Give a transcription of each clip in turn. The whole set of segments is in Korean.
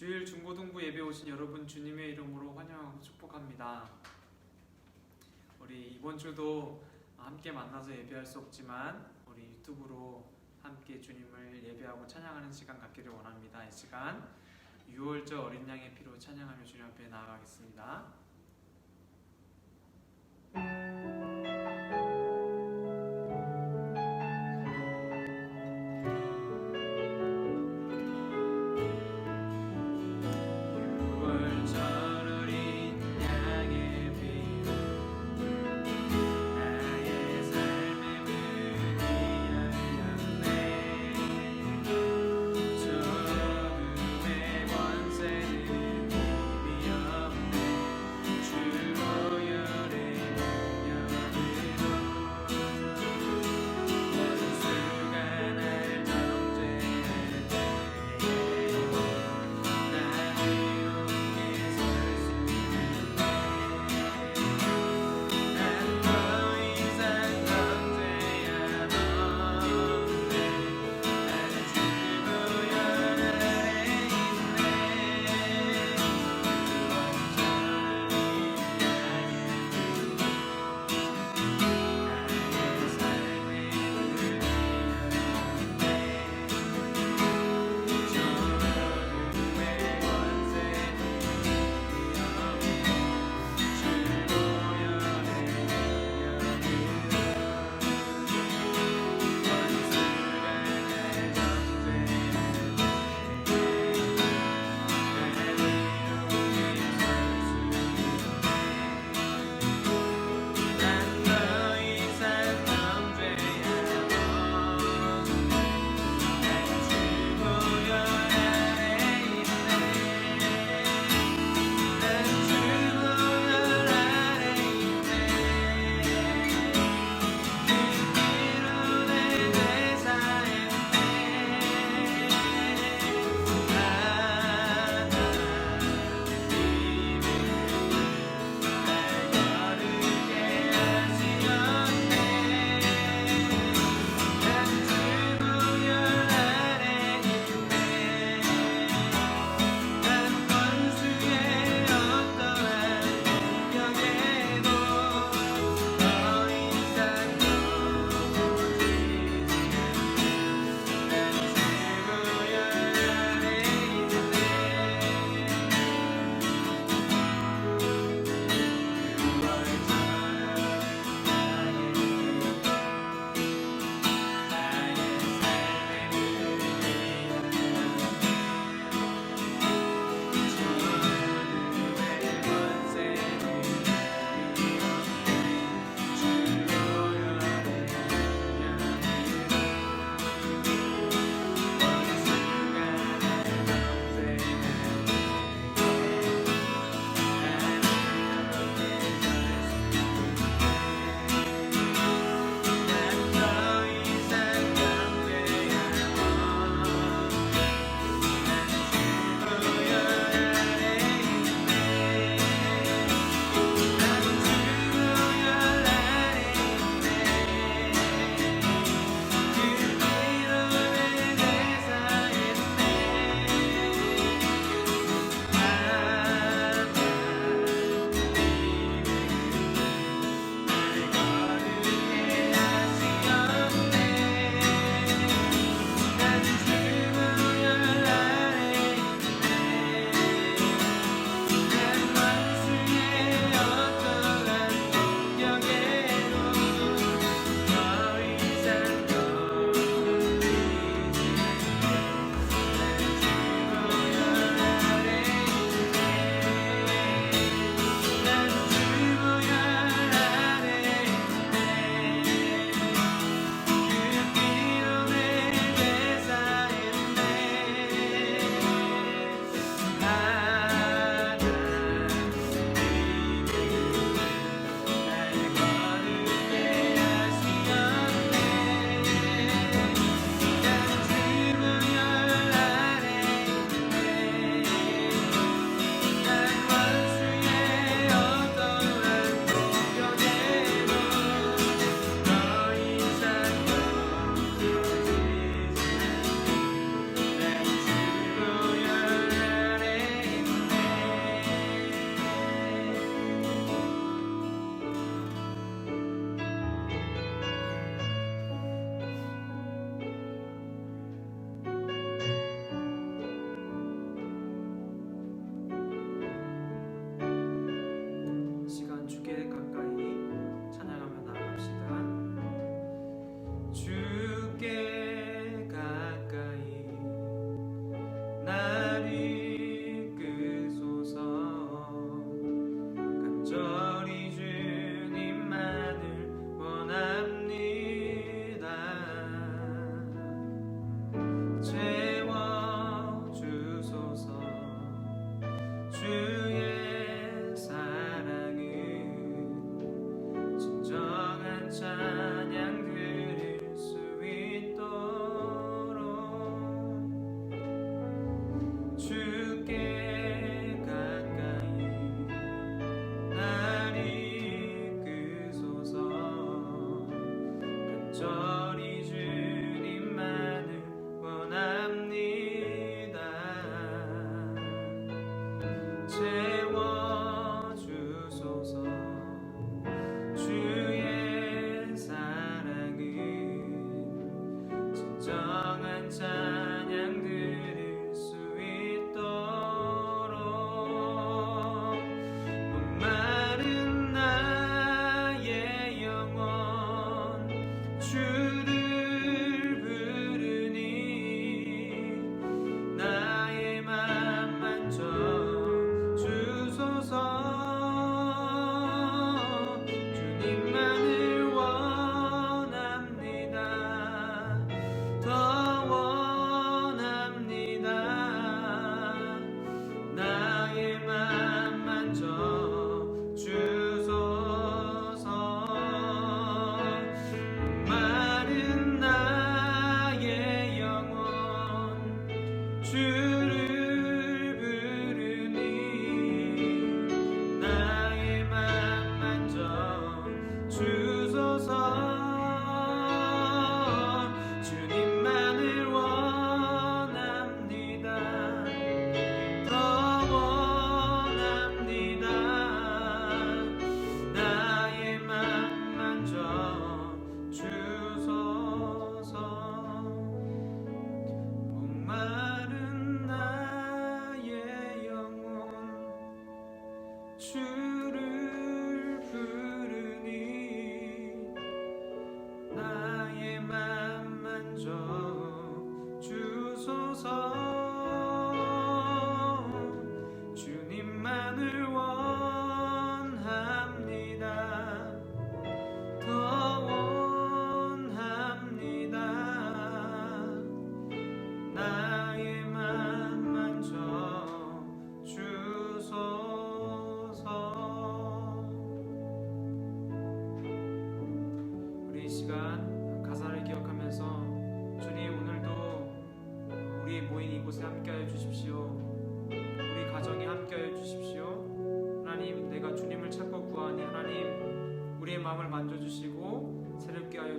주일 중고등부 예배 오신 여러분 주님의 이름으로 환영하고 축복합니다. 우리 이번 주도 함께 만나서 예배할 수 없지만 우리 유튜브로 함께 주님을 예배하고 찬양하는 시간 갖기를 원합니다. 이 시간 6월절 어린 양의 피로 찬양하며 주님 앞에 나아가겠습니다.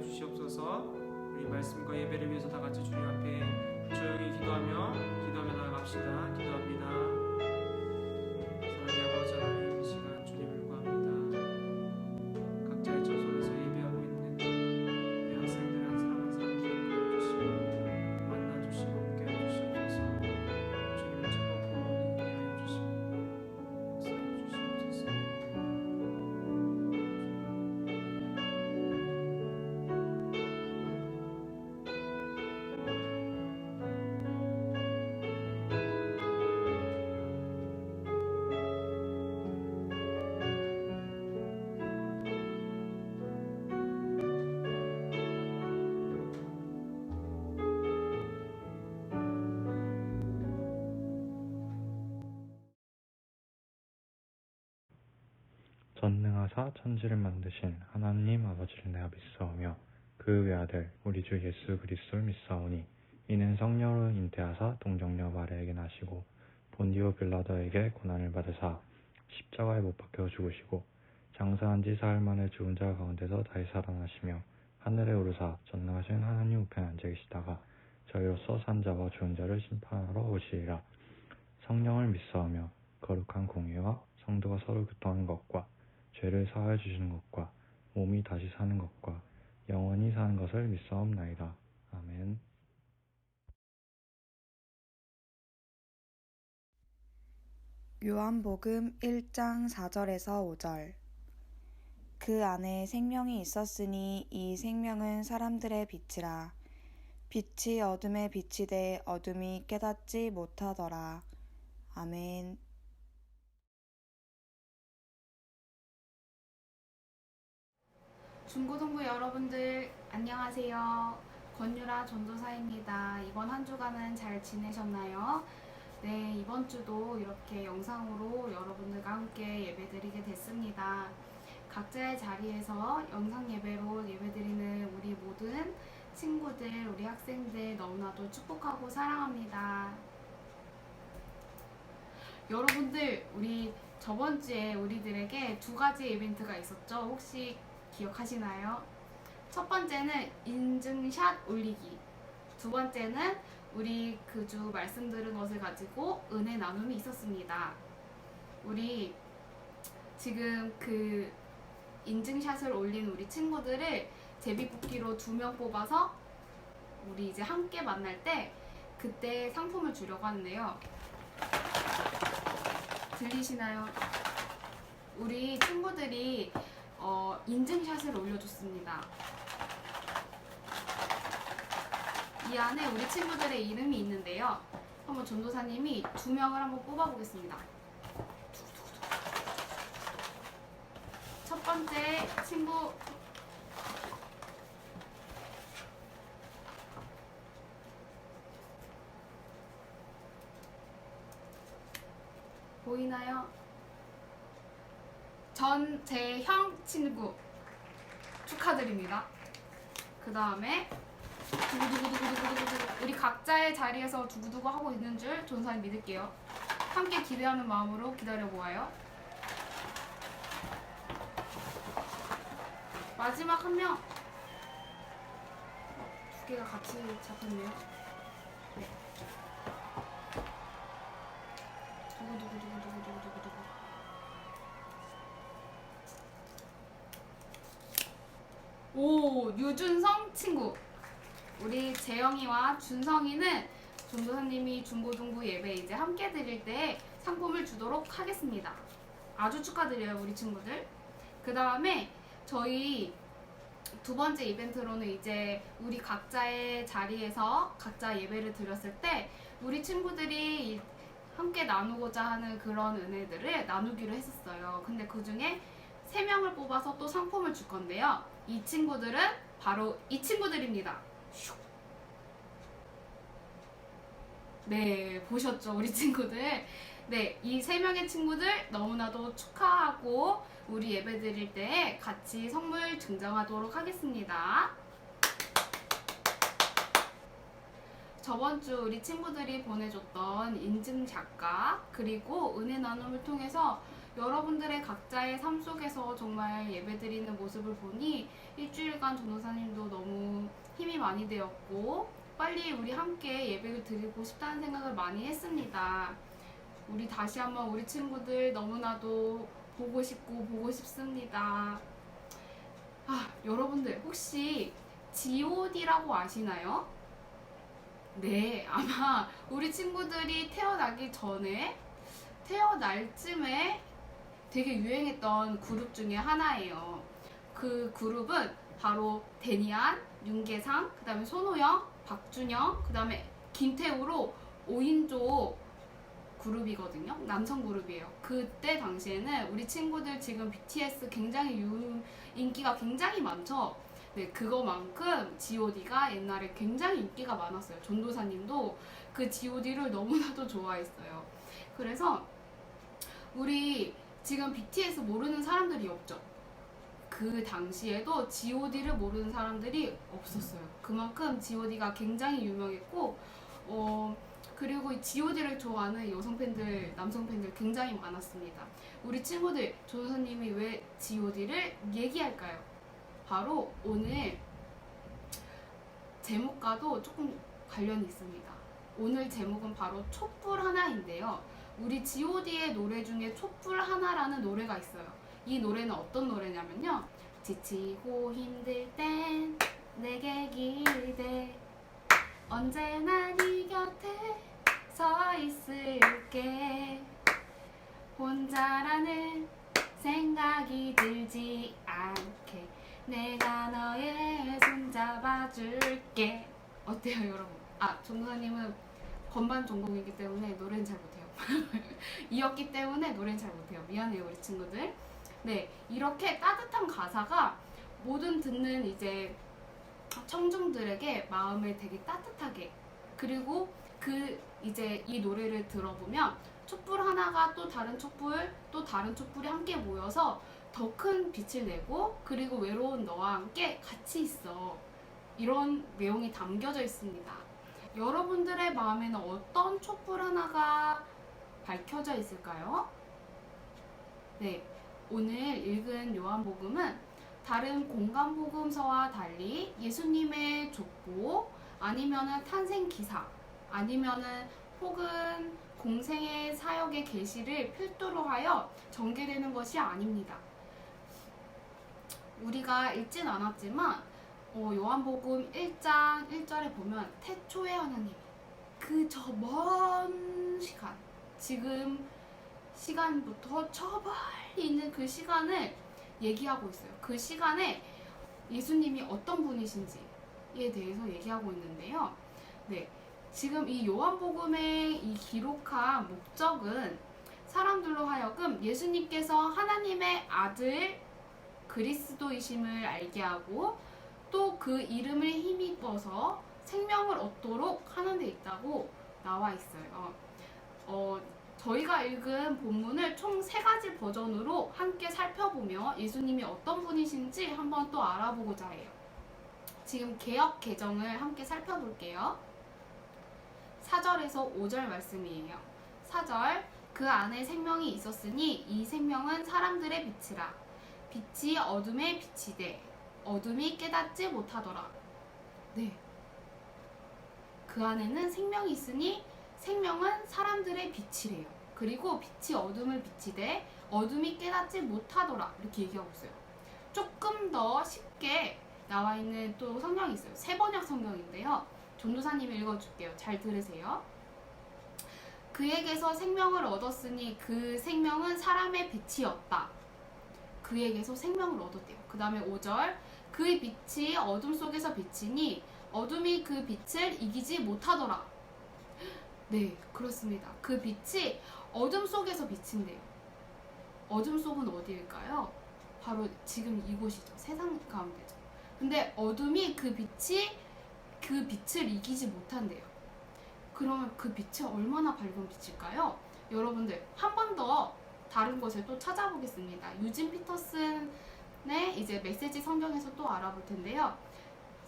새롭 전능하사 천지를 만드신 하나님 아버지를 내가 믿사오며 그 외아들 우리 주 예수 그리스도를 믿사오니 이는 성령으로 잉태하사 동정녀 마리아에게 나시고 본디오 빌라도에게 고난을 받으사 십자가에 못 박혀 죽으시고 장사한 지 사흘 만에 죽은 자 가운데서 다시 살아나시며 하늘에 오르사 전능하신 하나님 우편에 앉아 계시다가 저희로서 산자와 죽은 자를 심판하러 오시리라. 성령을 믿사오며 거룩한 공의와 성도가 서로 교통하는 것과 죄를 사하여 주시는 것과 몸이 다시 사는 것과 영원히 사는 것을 믿사옵나이다. 아멘. 요한복음 1장 4절에서 5절 그 안에 생명이 있었으니 이 생명은 사람들의 빛이라 빛이 어둠에 비치되 어둠이 깨닫지 못하더라 아멘 중고등부 여러분들 안녕하세요. 권유라 전도사입니다. 이번 한 주간은 잘 지내셨나요? 네, 이번 주도 이렇게 영상으로 여러분들과 함께 예배드리게 됐습니다. 각자의 자리에서 영상 예배로 예배드리는 우리 모든 친구들, 우리 학생들 너무나도 축복하고 사랑합니다. 여러분들, 우리 저번 주에 우리들에게 두 가지 이벤트가 있었죠? 혹시 기억하시나요? 첫 번째는 인증샷 올리기. 두 번째는 우리 그 주 말씀드린 것을 가지고 은혜 나눔이 있었습니다. 우리 지금 그 인증샷을 올린 우리 친구들을 제비뽑기로 두 명 뽑아서 우리 이제 함께 만날 때 그때 상품을 주려고 하는데요. 들리시나요? 우리 친구들이 어, 인증샷을 올려줬습니다. 이 안에 우리 친구들의 이름이 있는데요. 한번 전도사님이 두 명을 한번 뽑아보겠습니다. 첫 번째 친구 보이나요? 전제형 친구 축하드립니다. 그 다음에 두구두구두구두구두구 우리 각자의 자리에서 두구두구 하고 있는 줄 전사님 믿을게요. 함께 기대하는 마음으로 기다려 보아요. 마지막 한 명. 두 개가 같이 잡혔네요. 네. 두구두구두구두구두구두구. 오, 유준성 친구. 우리 재영이와 준성이는 전도사님이 중고등부 예배 이제 함께 드릴 때 상품을 주도록 하겠습니다. 아주 축하드려요, 우리 친구들. 그 다음에 저희 두 번째 이벤트로는 이제 우리 각자의 자리에서 각자 예배를 드렸을 때 우리 친구들이 이- 함께 나누고자 하는 그런 은혜들을 나누기로 했었어요. 근데 그 중에 세 명을 뽑아서 또 상품을 줄 건데요. 이 친구들은 바로 이 친구들입니다. 슉. 네, 보셨죠, 우리 친구들. 네, 이 세 명의 친구들 너무나도 축하하고 우리 예배 드릴 때 같이 선물 증정하도록 하겠습니다. 저번 주 우리 친구들이 보내줬던 인증샷과 그리고 은혜 나눔을 통해서 여러분들의 각자의 삶 속에서 정말 예배 드리는 모습을 보니 일주일간 전도사님도 너무 힘이 많이 되었고 빨리 우리 함께 예배를 드리고 싶다는 생각을 많이 했습니다. 우리 다시 한번 우리 친구들 너무나도 보고 싶고 보고 싶습니다. 아, 여러분들 혹시 G.O.D라고 아시나요? 네, 아마 우리 친구들이 태어나기 전에 태어날 쯤에 되게 유행했던 그룹 중에 하나예요. 그 그룹은 바로 데니안, 윤계상, 그 다음에 손호영, 박준영, 그 다음에 김태우로 5인조 그룹이거든요. 남성 그룹이에요. 그때 당시에는 우리 친구들 지금 BTS 굉장히 유, 인기가 굉장히 많죠. 네, 그거만큼 G.O.D가 옛날에 굉장히 인기가 많았어요. 전도사님도 그 G.O.D를 너무나도 좋아했어요. 그래서 우리 지금 BTS 모르는 사람들이 없죠. 그 당시에도 G.O.D를 모르는 사람들이 없었어요. 그만큼 G.O.D가 굉장히 유명했고, 어, 그리고 이 G.O.D를 좋아하는 여성 팬들, 남성 팬들 굉장히 많았습니다. 우리 친구들, 조선님이 왜 G.O.D를 얘기할까요? 바로 오늘 제목과도 조금 관련이 있습니다. 오늘 제목은 바로 촛불 하나인데요. 우리 G.O.D의 노래 중에 촛불 하나라는 노래가 있어요. 이 노래는 어떤 노래냐면요. 지치고 힘들 땐 내게 기대 언제나 네 곁에 서 있을게 혼자라는 생각이 들지 않게 내가 너의 손 잡아줄게 어때요 여러분? 아 전도사님은 건반 전공이기 때문에 노래는 잘 못해요 이었기 때문에 노래는 잘 못해요. 미안해요 우리 친구들. 네 이렇게 따뜻한 가사가 모든 듣는 이제 청중들에게 마음을 되게 따뜻하게 그리고 그 이제 이 노래를 들어보면 촛불 하나가 또 다른 촛불 또 다른 촛불이 함께 모여서 더 큰 빛을 내고 그리고 외로운 너와 함께 같이 있어. 이런 내용이 담겨져 있습니다. 여러분들의 마음에는 어떤 촛불 하나가 밝혀져 있을까요? 네, 오늘 읽은 요한복음은 다른 공간 복음서와 달리 예수님의 족보 아니면은 탄생 기사 아니면은 혹은 공생의 사역의 계시를 필두로 하여 전개되는 것이 아닙니다. 우리가 읽진 않았지만 어, 요한복음 1장 1절에 보면 태초의 하나님 그 저 먼 시간 지금 시간부터 저 멀리 있는 그 시간을 얘기하고 있어요. 그 시간에 예수님이 어떤 분이신지에 대해서 얘기하고 있는데요. 네. 지금 이 요한복음의 이 기록한 목적은 사람들로 하여금 예수님께서 하나님의 아들 그리스도이심을 알게 하고 또 그 이름을 힘입어서 생명을 얻도록 하는 데 있다고 나와 있어요. 어, 저희가 읽은 본문을 총 세 가지 버전으로 함께 살펴보며 예수님이 어떤 분이신지 한번 또 알아보고자 해요. 지금 개혁 개정을 함께 살펴볼게요. 4절에서 5절 말씀이에요. 4절 그 안에 생명이 있었으니 이 생명은 사람들의 빛이라 빛이 어둠에 비치되 어둠이 깨닫지 못하더라. 네. 그 안에는 생명이 있으니 생명은 사람들의 빛이래요. 그리고 빛이 어둠을 비치되 어둠이 깨닫지 못하더라. 이렇게 얘기하고 있어요. 조금 더 쉽게 나와 있는 또 성경이 있어요. 세 번역 성경인데요. 전도사님이 읽어줄게요. 잘 들으세요. 그에게서 생명을 얻었으니 그 생명은 사람의 빛이었다. 그에게서 생명을 얻었대요. 그 다음에 5절. 그의 빛이 어둠 속에서 비치니 어둠이 그 빛을 이기지 못하더라. 네, 그렇습니다. 그 빛이 어둠 속에서 비친대요. 어둠 속은 어디일까요? 바로 지금 이곳이죠. 세상 가운데죠. 근데 어둠이 그 빛이 그 빛을 이기지 못한대요. 그러면 그 빛이 얼마나 밝은 빛일까요? 여러분들 한 번 더 다른 것을 또 찾아보겠습니다. 유진 피터슨의 이제 메시지 성경에서 또 알아볼 텐데요.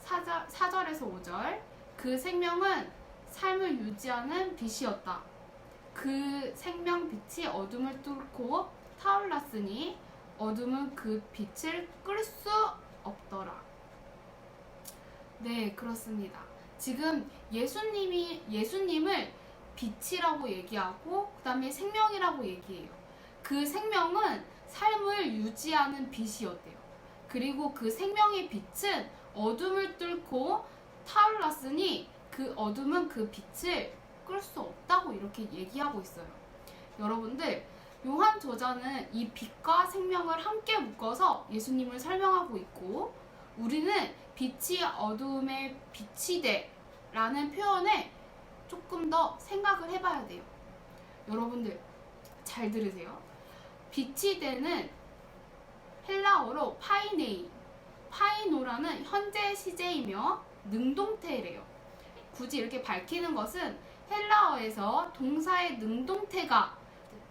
4절, 4절에서 5절 그 생명은 삶을 유지하는 빛이었다. 그 생명 빛이 어둠을 뚫고 타올랐으니 어둠은 그 빛을 끌 수 없더라. 네, 그렇습니다. 지금 예수님이 예수님을 빛이라고 얘기하고 그다음에 생명이라고 얘기해요. 그 생명은 삶을 유지하는 빛이었대요. 그리고 그 생명의 빛은 어둠을 뚫고 타올랐으니 그 어둠은 그 빛을 끌 수 없다고 이렇게 얘기하고 있어요. 여러분들, 요한 저자는 이 빛과 생명을 함께 묶어서 예수님을 설명하고 있고, 우리는 빛이 어둠에 빛이 돼 라는 표현에 조금 더 생각을 해봐야 돼요. 여러분들, 잘 들으세요. 빛이 되는 헬라어로 파이네이, 파이노라는 현재 시제이며 능동태래요. 굳이 이렇게 밝히는 것은 헬라어에서 동사의 능동태가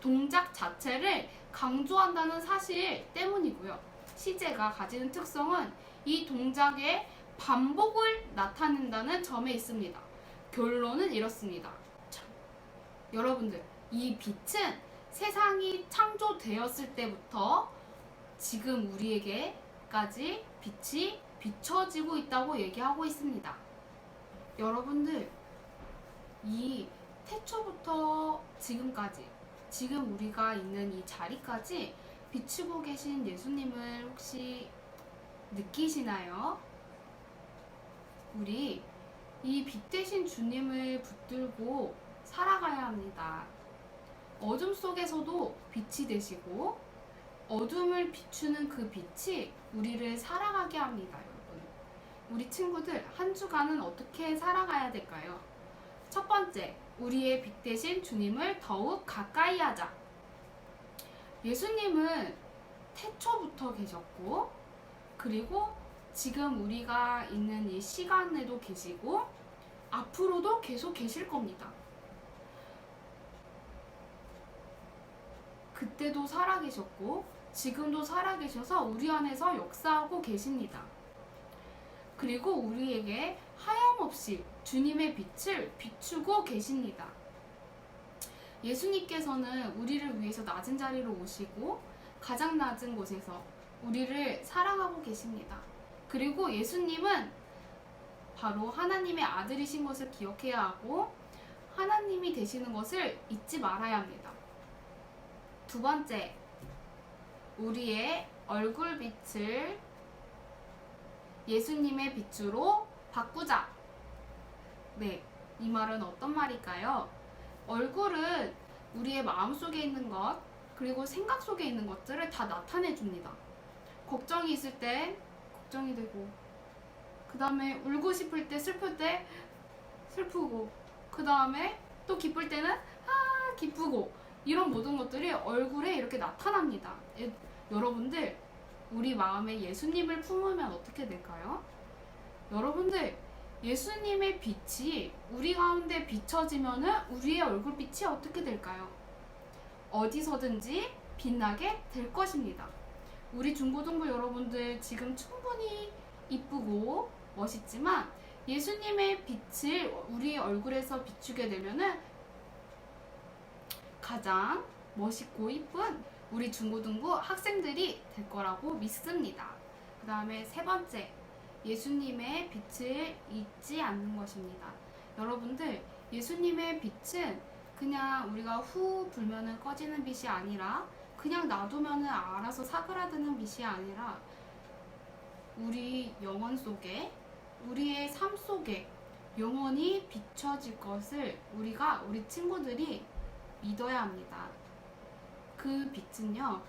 동작 자체를 강조한다는 사실 때문이고요. 시제가 가지는 특성은 이 동작의 반복을 나타낸다는 점에 있습니다. 결론은 이렇습니다. 참, 여러분들, 이 빛은 세상이 창조되었을 때부터 지금 우리에게까지 빛이 비춰지고 있다고 얘기하고 있습니다. 여러분들, 이 태초부터 지금까지, 지금 우리가 있는 이 자리까지 비추고 계신 예수님을 혹시 느끼시나요? 우리 이 빛 대신 주님을 붙들고 살아가야 합니다. 어둠 속에서도 빛이 되시고 어둠을 비추는 그 빛이 우리를 살아가게 합니다. 우리 친구들 한 주간은 어떻게 살아가야 될까요? 첫 번째, 우리의 빛 대신 주님을 더욱 가까이 하자. 예수님은 태초부터 계셨고, 그리고 지금 우리가 있는 이 시간에도 계시고, 앞으로도 계속 계실 겁니다. 그때도 살아계셨고, 지금도 살아계셔서 우리 안에서 역사하고 계십니다. 그리고 우리에게 하염없이 주님의 빛을 비추고 계십니다. 예수님께서는 우리를 위해서 낮은 자리로 오시고 가장 낮은 곳에서 우리를 사랑하고 계십니다. 그리고 예수님은 바로 하나님의 아들이신 것을 기억해야 하고 하나님이 되시는 것을 잊지 말아야 합니다. 두 번째, 우리의 얼굴 빛을 예수님의 빛으로 바꾸자. 네, 이 말은 어떤 말일까요? 얼굴은 우리의 마음 속에 있는 것, 그리고 생각 속에 있는 것들을 다 나타내 줍니다. 걱정이 있을 때 걱정이 되고, 그 다음에 울고 싶을 때, 슬플 때 슬프고, 그 다음에 또 기쁠 때는 아, 기쁘고, 이런 모든 것들이 얼굴에 이렇게 나타납니다. 예, 여러분들, 우리 마음에 예수님을 품으면 어떻게 될까요? 여러분들, 예수님의 빛이 우리 가운데 비춰지면은 우리의 얼굴빛이 어떻게 될까요? 어디서든지 빛나게 될 것입니다. 우리 중고등부 여러분들 지금 충분히 이쁘고 멋있지만 예수님의 빛을 우리 얼굴에서 비추게 되면은 가장 멋있고 이쁜 우리 중고등부 학생들이 될 거라고 믿습니다. 그 다음에 세 번째, 예수님의 빛을 잊지 않는 것입니다. 여러분들, 예수님의 빛은 그냥 우리가 후 불면은 꺼지는 빛이 아니라 그냥 놔두면은 알아서 사그라드는 빛이 아니라 우리 영혼 속에 우리의 삶 속에 영원히 비춰질 것을 우리가 우리 친구들이 믿어야 합니다. 그 빛은요,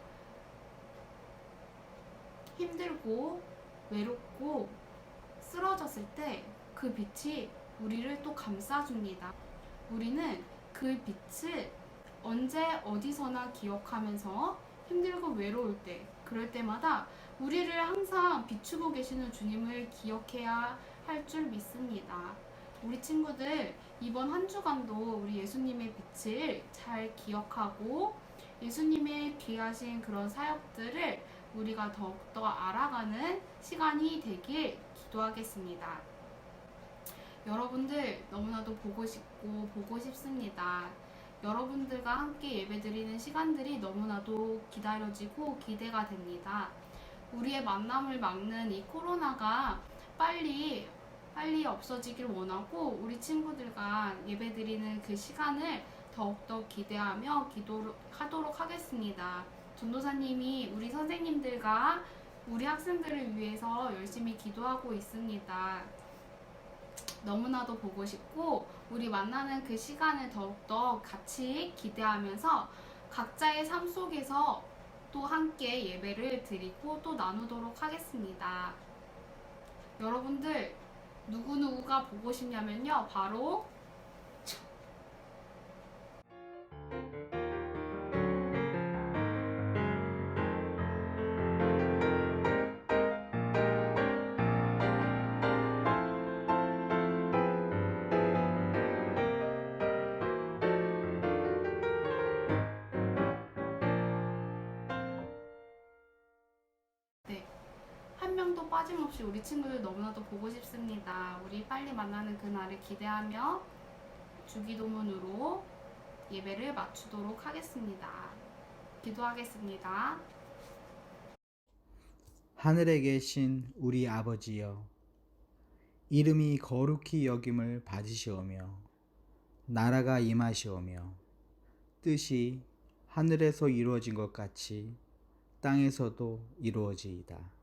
힘들고 외롭고 쓰러졌을 때 그 빛이 우리를 또 감싸줍니다. 우리는 그 빛을 언제 어디서나 기억하면서 힘들고 외로울 때, 그럴 때마다 우리를 항상 비추고 계시는 주님을 기억해야 할 줄 믿습니다. 우리 친구들 이번 한 주간도 우리 예수님의 빛을 잘 기억하고 예수님의 귀하신 그런 사역들을 우리가 더욱더 알아가는 시간이 되길 기도하겠습니다. 여러분들 너무나도 보고 싶고 보고 싶습니다. 여러분들과 함께 예배드리는 시간들이 너무나도 기다려지고 기대가 됩니다. 우리의 만남을 막는 이 코로나가 빨리 빨리 없어지길 원하고 우리 친구들과 예배드리는 그 시간을 더욱더 기대하며 기도하도록 하겠습니다. 전도사님이 우리 선생님들과 우리 학생들을 위해서 열심히 기도하고 있습니다. 너무나도 보고 싶고 우리 만나는 그 시간을 더욱더 같이 기대하면서 각자의 삶 속에서 또 함께 예배를 드리고 또 나누도록 하겠습니다. 여러분들 누구누구가 보고 싶냐면요. 바로 빠짐없이 우리 친구들 너무나도 보고 싶습니다. 우리 빨리 만나는 그날을 기대하며 주기도문으로 예배를 마치도록 하겠습니다. 기도하겠습니다. 하늘에 계신 우리 아버지여, 이름이 거룩히 여김을 받으시오며, 나라가 임하시오며, 뜻이 하늘에서 이루어진 것 같이 땅에서도 이루어지이다.